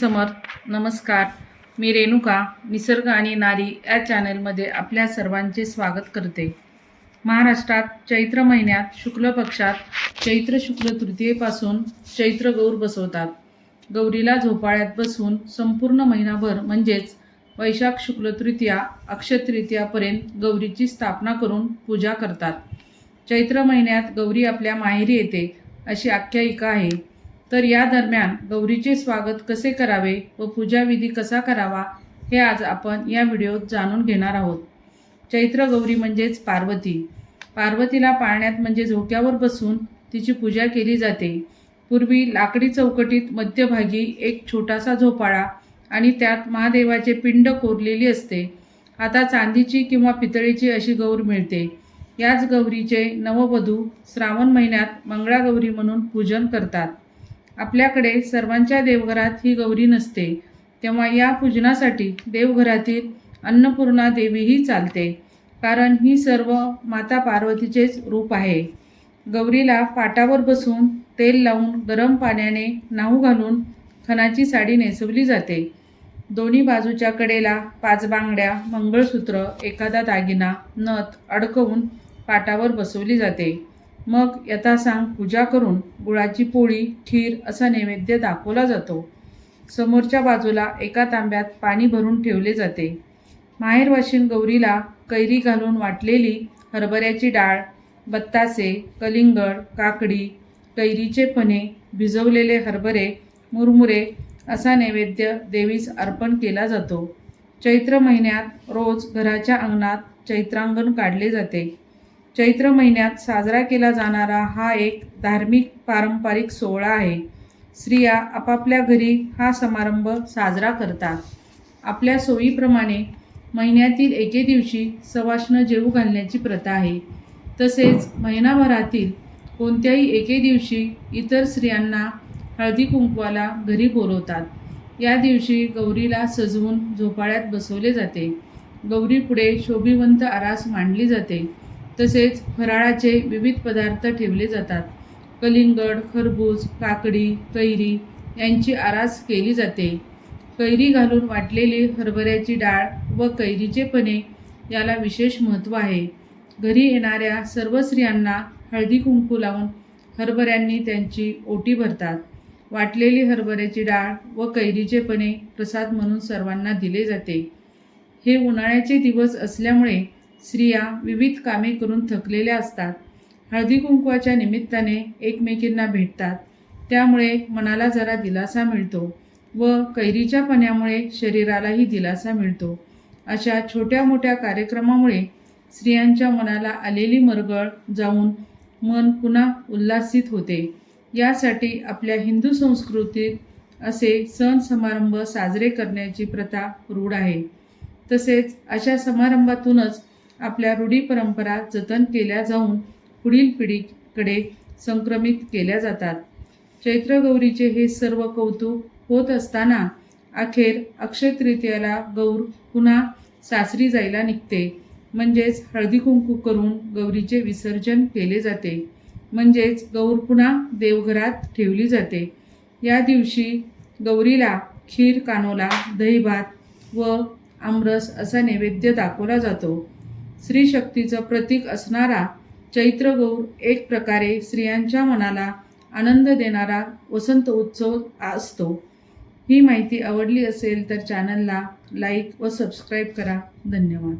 समर्थ नमस्कार. मी रेणुका निसर्ग आणि नारी या चॅनलमध्ये आपल्या सर्वांचे स्वागत करते. महाराष्ट्रात चैत्र महिन्यात शुक्ल पक्षात चैत्र शुक्ल तृतीयेपासून चैत्र गौर बसवतात. गौरीला झोपाळ्यात बसवून संपूर्ण महिनाभर म्हणजेच वैशाख शुक्ल तृतीया अक्षतृतीयापर्यंत गौरीची स्थापना करून पूजा करतात. चैत्र महिन्यात गौरी आपल्या माहेरी येते अशी आख्यायिका आहे. तर या दरम्यान गौरीचे स्वागत कसे करावे व पूजाविधी कसा करावा हे आज आपण या व्हिडिओत जाणून घेणार आहोत. चैत्र गौरी म्हणजेच पार्वती. पार्वतीला पाळण्यात म्हणजे झोक्यावर बसून तिची पूजा केली जाते. पूर्वी लाकडी चौकटीत मध्यभागी एक छोटासा झोपाळा आणि त्यात महादेवाचे पिंड कोरलेली असते. आता चांदीची किंवा पितळीची अशी गौर मिळते. याच गौरीचे नववधू श्रावण महिन्यात मंगळागौरी म्हणून पूजन करतात. आपल्याकडे सर्वांच्या देवघरात ही गौरी नसते तेव्हा या पूजनासाठी देवघरातील अन्नपूर्णा देवीही चालते कारण ही सर्व माता पार्वतीचेच रूप आहे. गौरीला पाटावर बसून तेल लावून गरम पाण्याने नाहू घालून खणाची साडी नेसवली जाते. दोन्ही बाजूच्या कडेला पाच बांगड्या मंगळसूत्र एखादा दागिना नथ अडकवून पाटावर बसवली जाते. मग यथासांग पूजा करून गुळाची पोळी खीर असा नैवेद्य दाखवला जातो. समोरच्या बाजूला एका तांब्यात पाणी भरून ठेवले जाते. माहेरवाशीन गौरीला कैरी घालून वाटलेली हरभऱ्याची डाळ बत्तासे कलिंगड काकडी कैरीचे पणे भिजवलेले हरभरे मुरमुरे असा नैवेद्य देवीस अर्पण केला जातो. चैत्र महिन्यात रोज घराच्या अंगणात चैत्रांगण काढले जाते. चैत्र महिन्यात साजरा केला जाणारा हा एक धार्मिक पारंपरिक सोहळा आहे. स्त्रिया आपापल्या घरी हा समारंभ साजरा करतात. आपल्या सोयीप्रमाणे महिन्यातील एके दिवशी सवाष्ण जेवू घालण्याची प्रथा आहे. तसेच महिनाभरातील कोणत्याही एके दिवशी इतर स्त्रियांना हळदी कुंकवाला घरी बोलवतात या दिवशी गौरीला सजवून झोपाळ्यात बसवले जाते. गौरीपुढे शोभिवंत आरास मांडली जाते. तसेच फराळाचे विविध पदार्थ ठेवले जातात. कलिंगड खरबूज काकडी कैरी यांची आरास केली जाते. कैरी घालून वाटलेली हरभऱ्याची डाळ व कैरीचे पणे याला विशेष महत्त्व आहे. घरी येणाऱ्या सर्व स्त्रियांना हळदी कुंकू लावून हरभऱ्यांनी त्यांची ओटी भरतात. वाटलेली हरभऱ्याची डाळ व कैरीचे पणे प्रसाद म्हणून सर्वांना दिले जाते. हे उन्हाळ्याचे दिवस असल्यामुळे स्त्रिया विविध कामे करून थकलेल्या असतात. हळदी कुंकवाच्या निमित्ताने एकमेकींना भेटतात. त्यामुळे मनाला जरा दिलासा मिळतो व कैरीच्या पण्यामुळे शरीरालाही दिलासा मिळतो. अशा छोट्या मोठ्या कार्यक्रमामुळे स्त्रियांच्या मनाला आलेली मरगळ जाऊन मन पुन्हा उल्हासित होते. यासाठी आपल्या हिंदू संस्कृतीत असे सण समारंभ साजरे करण्याची प्रथा रूढ आहे. तसेच अशा समारंभातूनच आपल्या रूढी परंपरा जतन केल्या जाऊन पुढील पिढीकडे संक्रमित केल्या जातात. चैत्रगौरीचे हे सर्व कौतुक होत असताना अखेर अक्षय तृतीयाला गौर पुन्हा सासरी जायला निघते. म्हणजेच हळदी कुंकू करून गौरीचे विसर्जन केले जाते. म्हणजेच गौर पुन्हा देवघरात ठेवली जाते. या दिवशी गौरीला खीर कानोला दहीभात व आमरस असा नैवेद्य दाखवला जातो. स्त्री शक्तीचं प्रतीक असणारा चैत्रगौर एक प्रकारे स्त्रियांच्या मनाला आनंद देणारा वसंत उत्सव असतो. ही माहिती आवडली असेल तर चॅनलला लाईक व सबस्क्राईब करा. धन्यवाद.